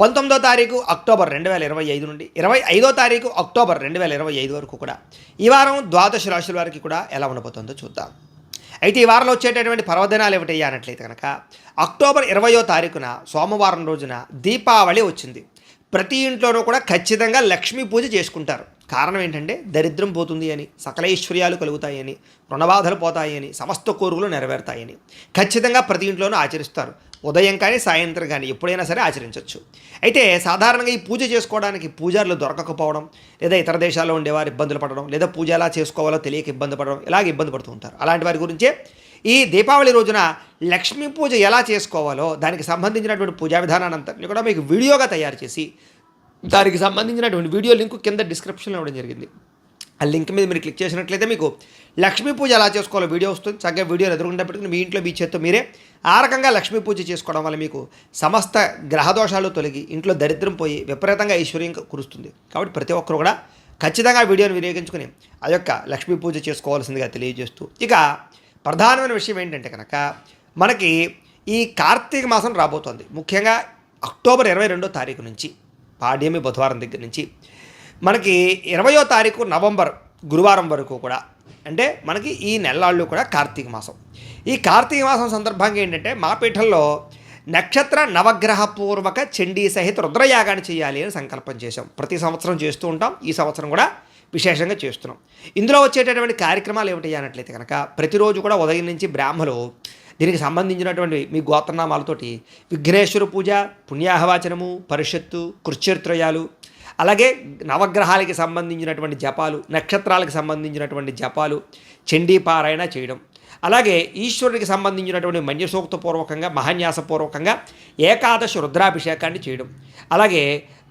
పంతొమ్మిదో తారీఖు అక్టోబర్ రెండు వేల ఇరవై ఐదు నుండి ఇరవై ఐదో తారీఖు అక్టోబర్ రెండు వేల ఇరవై ఐదు వరకు కూడా. ఈ వారం ద్వాదశ రాశుల వారికి కూడా ఎలా ఉండబోతుందో చూద్దాం. అయితే ఈ వారంలో వచ్చేటటువంటి పర్వదినాలు ఏమిటయ్యా అన్నట్లయితే కనుక అక్టోబర్ ఇరవయో తారీఖున సోమవారం రోజున దీపావళి వచ్చింది. ప్రతి ఇంట్లోనూ కూడా ఖచ్చితంగా లక్ష్మీ పూజ చేసుకుంటారు. కారణం ఏంటంటే దరిద్రం పోతుంది అని సకల ఐశ్వర్యాలు కలుగుతాయని రుణబాధలు పోతాయని సమస్త కోరుకులు నెరవేరుతాయని ఖచ్చితంగా ప్రతి ఇంట్లోనూ ఆచరిస్తారు. ఉదయం కానీ సాయంత్రం కానీ ఎప్పుడైనా సరే ఆచరించవచ్చు అయితే సాధారణంగా ఈ పూజ చేసుకోవడానికి పూజారులు దొరకకపోవడం లేదా ఇతర దేశాల్లో ఉండేవారు ఇబ్బందులు పడడం లేదా పూజ ఎలా చేసుకోవాలో తెలియక ఇబ్బంది పడడం ఇలాగ ఇబ్బంది పడుతూ ఉంటారు. అలాంటి వారి గురించే ఈ దీపావళి రోజున లక్ష్మీ పూజ ఎలా చేసుకోవాలో దానికి సంబంధించినటువంటి పూజా విధానాన్ని అంతటిని కూడా మీకు వీడియోగా తయారు చేసి దానికి సంబంధించినటువంటి వీడియో లింక్ కింద డిస్క్రిప్షన్లో ఇవ్వడం జరిగింది. ఆ లింక్ మీద మీరు క్లిక్ చేసినట్లయితే మీకు లక్ష్మీ పూజ ఎలా చేసుకోవాలో వీడియో వస్తుంది. చక్కగా వీడియో ఎదురుకుండా పెట్టుకుని మీ ఇంట్లో మీ చేత్తో మీరే ఆ రకంగా లక్ష్మీ పూజ చేసుకోవడం వల్ల మీకు సమస్త గ్రహదోషాలు తొలగి ఇంట్లో దరిద్రం పోయి విపరీతంగా ఐశ్వర్యం కురుస్తుంది. కాబట్టి ప్రతి ఒక్కరు కూడా ఖచ్చితంగా వీడియోని వినియోగించుకుని ఆ యొక్క లక్ష్మీ పూజ చేసుకోవాల్సిందిగా తెలియజేస్తూ ఇక ప్రధానమైన విషయం ఏంటంటే కనుక మనకి ఈ కార్తీక మాసం రాబోతోంది. ముఖ్యంగా అక్టోబర్ ఇరవై రెండో తారీఖు నుంచి పాడ్యమి బుధవారం దగ్గర నుంచి మనకి ఇరవయో తారీఖు నవంబర్ గురువారం వరకు కూడా. అంటే మనకి ఈ నెలలాళ్ళు కూడా కార్తీక మాసం. ఈ కార్తీక మాసం సందర్భంగా ఏంటంటే మా పీఠంలో నక్షత్ర నవగ్రహ పూర్వక చండీ సహిత రుద్రయాగాన్ని చేయాలి అని సంకల్పం చేశాం. ప్రతి సంవత్సరం చేస్తూ ఉంటాం. ఈ సంవత్సరం కూడా విశేషంగా చేస్తున్నాం. ఇందులో వచ్చేటటువంటి కార్యక్రమాలు ఏమిటి అన్నట్లయితే కనుక ప్రతిరోజు కూడా ఉదయం నుంచి బ్రాహ్మలు దీనికి సంబంధించినటువంటి మీ గోత్రనామాలతోటి విఘ్నేశ్వర పూజ పుణ్యాహవాచనము పరిషత్తు కృత్యత్రయాలు అలాగే నవగ్రహాలకి సంబంధించినటువంటి జపాలు నక్షత్రాలకు సంబంధించినటువంటి జపాలు చండీపారాయణ చేయడం. అలాగే ఈశ్వరుడికి సంబంధించినటువంటి మన్యసూక్తపూర్వకంగా మహాన్యాసపూర్వకంగా ఏకాదశి రుద్రాభిషేకాన్ని చేయడం. అలాగే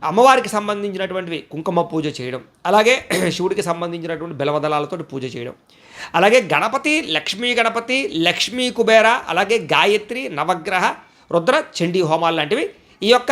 అమ్మవారికి సంబంధించినటువంటివి కుంకుమ పూజ చేయడం. అలాగే శివుడికి సంబంధించినటువంటి బెలవదళాలతో పూజ చేయడం. అలాగే గణపతి లక్ష్మీ గణపతి లక్ష్మీ కుబేర అలాగే గాయత్రి నవగ్రహ రుద్ర చండీ హోమాలు లాంటివి ఈ యొక్క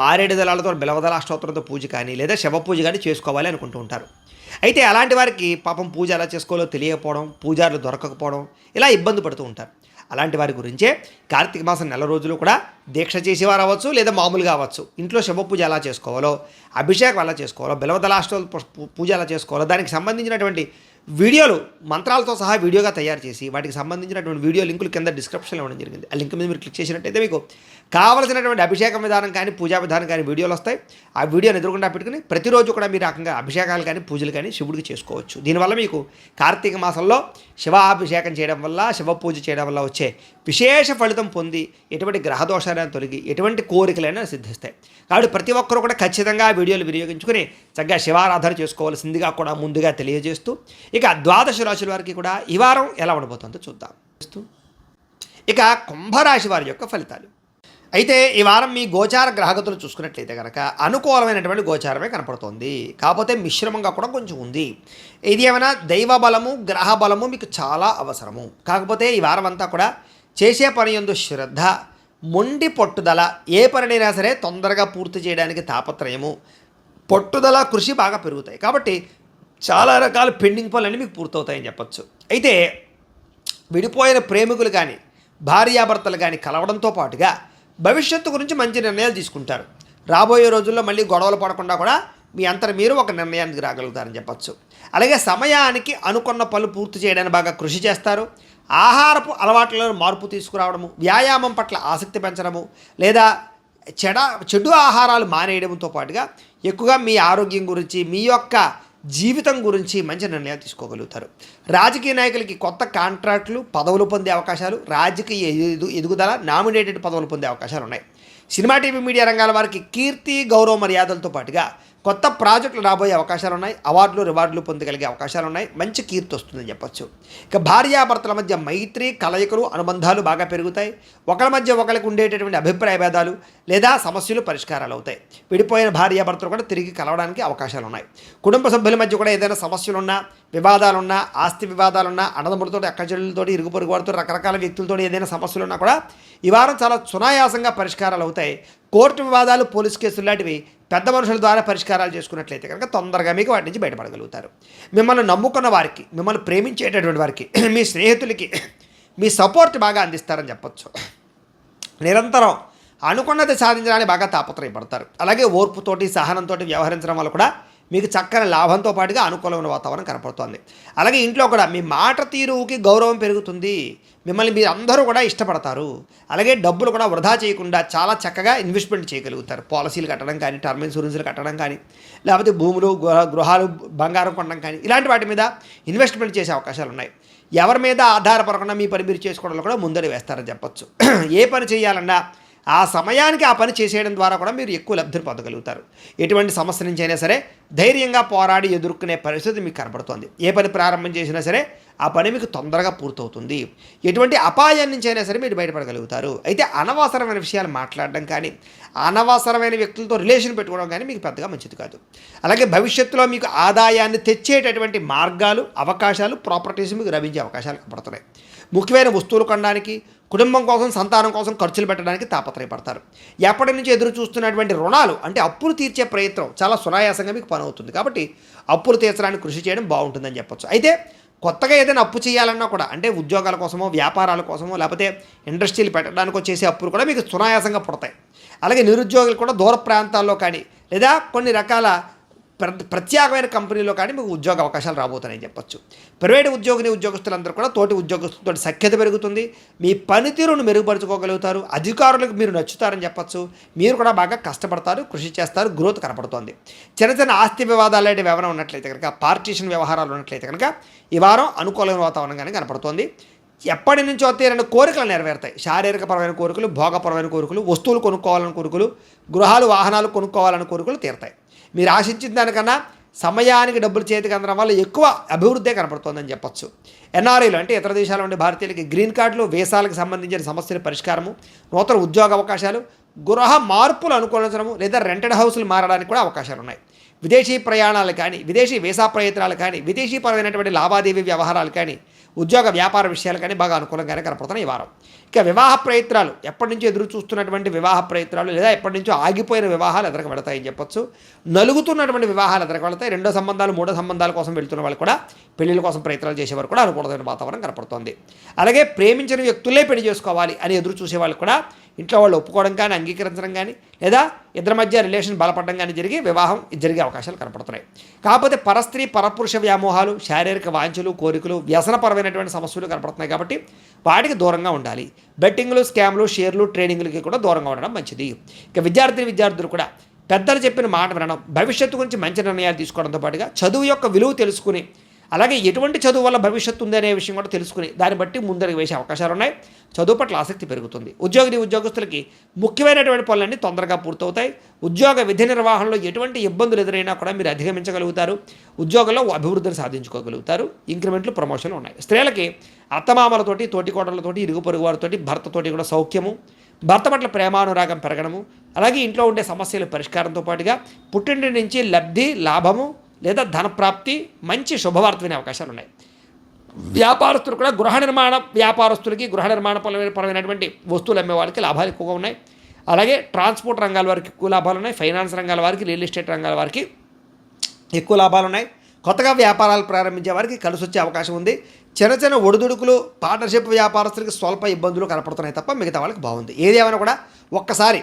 మారేడు దళాలతో బిలవదల అష్టోత్తరంతో పూజ కానీ లేదా శవ పూజ కానీ చేసుకోవాలి అనుకుంటూ ఉంటారు. అయితే అలాంటి వారికి పాపం పూజ ఎలా చేసుకోవాలో తెలియకపోవడం పూజారులు దొరకకపోవడం ఇలా ఇబ్బంది పడుతూ ఉంటారు. అలాంటి వారి గురించే కార్తీక మాసం నెల రోజులు కూడా దీక్ష చేసేవారు అవ్వచ్చు లేదా మామూలుగా అవ్వచ్చు. ఇంట్లో శవ పూజ ఎలా చేసుకోవాలో అభిషేకం ఎలా చేసుకోవాలో బిలవదలాష్టో పూజ ఎలా చేసుకోవాలో దానికి సంబంధించినటువంటి వీడియోలు మంత్రాలతో సహా వీడియోగా తయారు చేసి వాటికి సంబంధించినటువంటి వీడియో లింకులు కింద డిస్క్రిప్షన్లో ఇవ్వడం జరిగింది. ఆ లింక్ మీద మీరు క్లిక్ చేసినట్టయితే మీకు కావలసినటువంటి అభిషేకం విధానం కానీ పూజా విధానం కానీ వీడియోలు వస్తాయి. ఆ వీడియోని ఎదురుకుండా పెట్టుకుని ప్రతిరోజు కూడా మీరు రకంగా అభిషేకాలు కానీ పూజలు కానీ శివుడికి చేసుకోవచ్చు. దీనివల్ల మీకు కార్తీక మాసంలో శివాభిషేకం చేయడం వల్ల శివ పూజ చేయడం వల్ల వచ్చే విశేష ఫలితం పొంది ఎటువంటి గ్రహదోషాలను తొలగి ఎటువంటి కోరికలైనా సిద్ధిస్తాయి. కాబట్టి ప్రతి ఒక్కరూ కూడా ఖచ్చితంగా ఆ వీడియోలు వినియోగించుకుని చక్కగా శివారాధన చేసుకోవాల్సిందిగా కూడా ముందుగా తెలియజేస్తూ ఇక ద్వాదశ రాశుల వారికి కూడా ఈ వారం ఎలా ఉండబోతుందో చూద్దాం. ఇక కుంభరాశి వారి యొక్క ఫలితాలు. అయితే ఈ వారం మీ గోచార గ్రహగతులు చూసుకున్నట్లయితే కనుక అనుకూలమైనటువంటి గోచారమే కనపడుతోంది. కాకపోతే మిశ్రమంగా కూడా కొంచెం ఉంది. ఇది ఏమైనా దైవ బలము గ్రహ బలము మీకు చాలా అవసరము. కాకపోతే ఈ వారం అంతా కూడా చేసే పని ఎందు శ్రద్ధ మొండి పట్టుదల ఏ పనినైనా సరే తొందరగా పూర్తి చేయడానికి తాపత్రయము. పట్టుదల కృషి బాగా పెరుగుతాయి. కాబట్టి చాలా రకాల పెండింగ్ పనులన్నీ మీకు పూర్తవుతాయని చెప్పచ్చు. అయితే విడిపోయిన ప్రేమికులు కానీ భార్యాభర్తలు కానీ కలవడంతో పాటుగా భవిష్యత్తు గురించి మంచి నిర్ణయాలు తీసుకుంటారు. రాబోయే రోజుల్లో మళ్ళీ గొడవలు పడకుండా కూడా మీ అంతర మీరు ఒక నిర్ణయానికి రాగలుగుతారని చెప్పచ్చు. అలాగే సమయానికి అనుకున్న పనులు పూర్తి చేయడానికి బాగా కృషి చేస్తారు. ఆహారపు అలవాట్లలో మార్పు తీసుకురావడము వ్యాయామం పట్ల ఆసక్తి పెంచడము లేదా చెడ చెడు ఆహారాలు మానేయడంతో పాటుగా ఎక్కువగా మీ ఆరోగ్యం గురించి మీ యొక్క జీవితం గురించి మంచి నిర్ణయాలు తీసుకోగలుగుతారు. రాజకీయ నాయకులకి కొత్త కాంట్రాక్టులు పదవులు పొందే అవకాశాలు రాజకీయ ఎదు ఎదుగుదల నామినేటెడ్ పదవులు పొందే అవకాశాలు ఉన్నాయి. సినిమా టీవీ మీడియా రంగాల వారికి కీర్తి గౌరవ మర్యాదలతో పాటుగా కొత్త ప్రాజెక్టులు రాబోయే అవకాశాలు ఉన్నాయి అవార్డులు రివార్డులు పొందగలిగే అవకాశాలు ఉన్నాయి మంచి కీర్తి వస్తుందని చెప్పొచ్చు. ఇక భార్యాభర్తల మధ్య మైత్రి కలయికలు అనుబంధాలు బాగా పెరుగుతాయి. ఒకరి మధ్య ఒకరికి ఉండేటటువంటి అభిప్రాయ భేదాలు లేదా సమస్యలు పరిష్కారాలు అవుతాయి విడిపోయిన భార్యాభర్తలు కూడా తిరిగి కలవడానికి అవకాశాలు ఉన్నాయి కుటుంబ సభ్యుల మధ్య కూడా ఏదైనా సమస్యలున్నా వివాదాలున్నా ఆస్తి వివాదాలున్నా అన్నదమ్ములతో అక్కచెల్లులతో ఇరుగు పొరుగు వారితో రకరకాల వ్యక్తులతో ఏదైనా సమస్యలు ఉన్నా కూడా ఈ వారం చాలా సునాయాసంగా పరిష్కారాలు అవుతాయి కోర్టు వివాదాలు పోలీస్ కేసులు లాంటివి పెద్ద మనుషుల ద్వారా పరిష్కారాలు చేసుకున్నట్లయితే కనుక తొందరగా మీకు వాటి నుంచి బయటపడగలుగుతారు. మిమ్మల్ని నమ్ముకున్న వారికి మిమ్మల్ని ప్రేమించేటటువంటి వారికి మీ స్నేహితులకి మీ సపోర్ట్ బాగా అందిస్తారని చెప్పచ్చు. నిరంతరం అనుకున్నది సాధించడానికి బాగా తాపత్రయపడతారు. అలాగే ఓర్పుతోటి సహనంతో వ్యవహరించడం వల్ల కూడా మీకు చక్కని లాభంతో పాటుగా అనుకూలమైన వాతావరణం కనపడుతోంది. అలాగే ఇంట్లో కూడా మీ మాట తీరుకి గౌరవం పెరుగుతుంది. మిమ్మల్ని మీరు అందరూ కూడా ఇష్టపడతారు. అలాగే డబ్బులు కూడా వృధా చేయకుండా చాలా చక్కగా ఇన్వెస్ట్మెంట్ చేయగలుగుతారు. పాలసీలు కట్టడం కానీ టర్మ్ ఇన్సూరెన్స్లు కట్టడం కానీ లేకపోతే భూములు గృహాలు బంగారం కొనడం కానీ ఇలాంటి వాటి మీద ఇన్వెస్ట్మెంట్ చేసే అవకాశాలు ఉన్నాయి. ఎవరి మీద ఆధారపడకుండా మీ పని మీరు చేసుకోవడంలో కూడా ముందడి వేస్తారని చెప్పచ్చు. ఏ పని చేయాలన్నా ఆ సమయానికి ఆ పని చేసేయడం ద్వారా కూడా మీరు ఎక్కువ లబ్ధిని పొందగలుగుతారు. ఎటువంటి సమస్య నుంచి అయినా సరే ధైర్యంగా పోరాడి ఎదుర్కొనే పరిస్థితి మీకు కనబడుతోంది. ఏ పని ప్రారంభం చేసినా సరే ఆ పని మీకు తొందరగా పూర్తవుతుంది. ఎటువంటి అపాయం నుంచి అయినా సరే మీరు బయటపడగలుగుతారు. అయితే అనవసరమైన విషయాలు మాట్లాడడం కానీ అనవసరమైన వ్యక్తులతో రిలేషన్ పెట్టుకోవడం కానీ మీకు పెద్దగా మంచిది కాదు. అలాగే భవిష్యత్తులో మీకు ఆదాయాన్ని తెచ్చేటటువంటి మార్గాలు అవకాశాలు ప్రాపర్టీస్ మీకు లభించే అవకాశాలు కనపడుతున్నాయి ముఖ్యమైన వస్తువులు కొనడానికి కుటుంబం కోసం సంతానం కోసం ఖర్చులు పెట్టడానికి తాపత్రయపడతారు. ఎప్పటి నుంచి ఎదురు చూస్తున్నటువంటి రుణాలు అంటే అప్పులు తీర్చే ప్రయత్నం చాలా సునాయాసంగా మీకు పని అవుతుంది కాబట్టి అప్పులు తీర్చడానికి కృషి చేయడం బాగుంటుందని చెప్పొచ్చు. అయితే కొత్తగా ఏదైనా అప్పు చేయాలన్నా కూడా అంటే ఉద్యోగాల కోసమో వ్యాపారాల కోసమో లేకపోతే ఇండస్ట్రీలు పెట్టడానికో చేసే అప్పులు కూడా మీకు సునాయాసంగా పుడతాయి. అలాగే నిరుద్యోగులు కూడా దూర ప్రాంతాల్లో కానీ లేదా కొన్ని రకాల ప్రత్యేకమైన కంపెనీలో కానీ మీకు ఉద్యోగ అవకాశాలు రాబోతున్నాయని చెప్పొచ్చు. ప్రైవేట్ ఉద్యోగిని ఉద్యోగస్తులందరూ కూడా తోటి ఉద్యోగస్తులతో సఖ్యత పెరుగుతుంది. మీ పనితీరును మెరుగుపరుచుకోగలుగుతారు. అధికారులకు మీరు నచ్చుతారని చెప్పొచ్చు. మీరు కూడా బాగా కష్టపడతారు కృషి చేస్తారు గ్రోత్ కనపడుతోంది. చిన్న చిన్న ఆస్తి వివాదాలు లాంటివి వివరణ ఉన్నట్లయితే కనుక పార్టీషన్ వ్యవహారాలు ఉన్నట్లయితే కనుక ఈ వారం అనుకూలమైన వాతావరణంగానే కనపడుతోంది. ఎప్పటి నుంచో తీరని కోరికలు నెరవేరుతాయి. శారీరకపరమైన కోరికలు భోగపరమైన కోరికలు వస్తువులు కొనుక్కోవాలని కోరికలు గృహాలు వాహనాలు కొనుక్కోవాలని కోరికలు తీరతాయి. మీరు ఆశించిన దానికన్నా సమయానికి డబ్బులు చేతికి అందడం వల్ల ఎక్కువ అభివృద్ధే కనపడుతోందని చెప్పొచ్చు. ఎన్ఆర్ఐలు అంటే ఇతర దేశాల నుండి భారతీయులకి గ్రీన్ కార్డులు వేసాలకు సంబంధించిన సమస్యల పరిష్కారము నూతన ఉద్యోగ అవకాశాలు గృహ మార్పులు అనుకూలించడము లేదా రెంటెడ్ హౌస్లు మారడానికి కూడా అవకాశాలు ఉన్నాయి విదేశీ ప్రయాణాలు కానీ విదేశీ వీసా ప్రయత్నాలు కానీ విదేశీ పరమైనటువంటి లావాదేవీ వ్యవహారాలు కానీ ఉద్యోగ వ్యాపార విషయాలు కానీ బాగా అనుకూలంగానే కనపడుతున్నాయి ఈ వారం. ఇక వివాహ ప్రయత్నాలు ఎప్పటి నుంచో ఎదురు చూస్తున్నటువంటి వివాహ ప్రయత్నాలు లేదా ఎప్పటి నుంచో ఆగిపోయిన వివాహాలు ఎదరకు వెళతాయని చెప్పొచ్చు. నలుగుతున్నటువంటి వివాహాలు ఎదరకు వెళతాయి. రెండో సంబంధాలు మూడో సంబంధాల కోసం వెళ్తున్న వాళ్ళు కూడా పెళ్ళిళ్ళ కోసం ప్రయత్నాలు చేసేవారు కూడా అనుకూలమైన వాతావరణం కనపడుతోంది. అలాగే ప్రేమించిన వ్యక్తులే పెళ్ళి చేసుకోవాలి అని ఎదురు చూసే వాళ్ళు కూడా ఇంట్లో వాళ్ళు ఒప్పుకోవడం కానీ అంగీకరించడం కానీ లేదా ఇద్దరి మధ్య రిలేషన్ బలపడడం కానీ జరిగి వివాహం జరిగే అవకాశాలు కనపడుతున్నాయి. కాకపోతే పరస్త్రీ పరపురుష వ్యామోహాలు శారీరక వాంఛలు కోరికలు వ్యసనపరమైనటువంటి సమస్యలు కనపడుతున్నాయి కాబట్టి వాటికి దూరంగా ఉండాలి. బెట్టింగ్లు స్కామ్లు షేర్లు ట్రేడింగ్లకి కూడా దూరంగా ఉండడం మంచిది. ఇక విద్యార్థి విద్యార్థులు కూడా పెద్దలు చెప్పిన మాట వినడం భవిష్యత్తు గురించి మంచి నిర్ణయాలు తీసుకోవడంతో పాటుగా చదువు యొక్క విలువ తెలుసుకుని అలాగే ఎటువంటి చదువు వల్ల భవిష్యత్తు ఉందనే విషయం కూడా తెలుసుకుని దాన్ని బట్టి ముందరికి వేసే అవకాశాలు ఉన్నాయి. చదువు పట్ల ఆసక్తి పెరుగుతుంది. ఉద్యోగిని ఉద్యోగస్తులకి ముఖ్యమైనటువంటి పనులన్నీ తొందరగా పూర్తవుతాయి. ఉద్యోగ విధి నిర్వహణలో ఎటువంటి ఇబ్బందులు ఎదురైనా కూడా మీరు అధిగమించగలుగుతారు. ఉద్యోగంలో అభివృద్ధిని సాధించుకోగలుగుతారు. ఇంక్రిమెంట్లు ప్రమోషన్లు ఉన్నాయి. స్త్రీలకి అత్తమామలతోటి తోటికోటలతోటి ఇరుగు పొరుగు వారితోటి భర్తతోటి కూడా సౌఖ్యము. భర్త పట్ల ప్రేమానురాగం పెరగడము. అలాగే ఇంట్లో ఉండే సమస్యల పరిష్కారంతో పాటుగా పుట్టింటి నుంచి లబ్ధి లాభము లేదా ధనప్రాప్తి మంచి శుభవార్త వినే అవకాశాలు ఉన్నాయి వ్యాపారస్తులు కూడా గృహ నిర్మాణ వ్యాపారస్తులకి గృహ నిర్మాణ పరమైనటువంటి వస్తువులు అమ్మే వాళ్ళకి లాభాలు ఎక్కువగా ఉన్నాయి. అలాగే ట్రాన్స్పోర్ట్ రంగాల వారికి ఎక్కువ లాభాలు ఉన్నాయి. ఫైనాన్స్ రంగాల వారికి రియల్ ఎస్టేట్ రంగాల వారికి ఎక్కువ లాభాలు ఉన్నాయి. కొత్తగా వ్యాపారాలు ప్రారంభించే వారికి కలిసి వచ్చే అవకాశం ఉంది. చిన్న చిన్న ఒడిదుడుకులు పార్ట్నర్షిప్ వ్యాపారస్తులకి స్వల్ప ఇబ్బందులు కనపడుతున్నాయి తప్ప మిగతా వాళ్ళకి బాగుంది. ఏది ఏమైనా కూడా ఒక్కసారి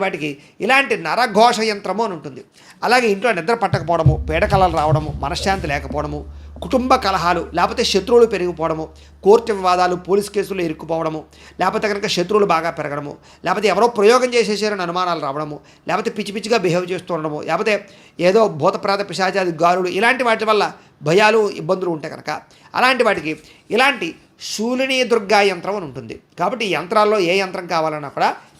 వాటికి ఇలాంటి నరఘోష యంత్రము అని ఉంటుంది. అలాగే ఇంట్లో నిద్ర పట్టకపోవడము పేడకలలు రావడము మనశ్శాంతి లేకపోవడము కుటుంబ కలహాలు లేకపోతే శత్రువులు పెరిగిపోవడము కోర్టు వివాదాలు పోలీస్ కేసులు ఇరుక్కుపోవడము లేకపోతే కనుక శత్రువులు బాగా పెరగడము లేకపోతే ఎవరో ప్రయోగం చేసేసారని అనుమానాలు రావడము లేకపోతే పిచ్చి పిచ్చిగా బిహేవ్ చేస్తుండడము లేకపోతే ఏదో భూతప్రాత పిశాచాది గారులు ఇలాంటి వాటి వల్ల భయాలు ఇబ్బందులు ఉంటాయి కనుక అలాంటి వాటికి ఇలాంటి శూలిని దుర్గా యంత్రం అని ఉంటుంది. కాబట్టి యంత్రాల్లో ఏ యంత్రం కావాలన్నా కూడా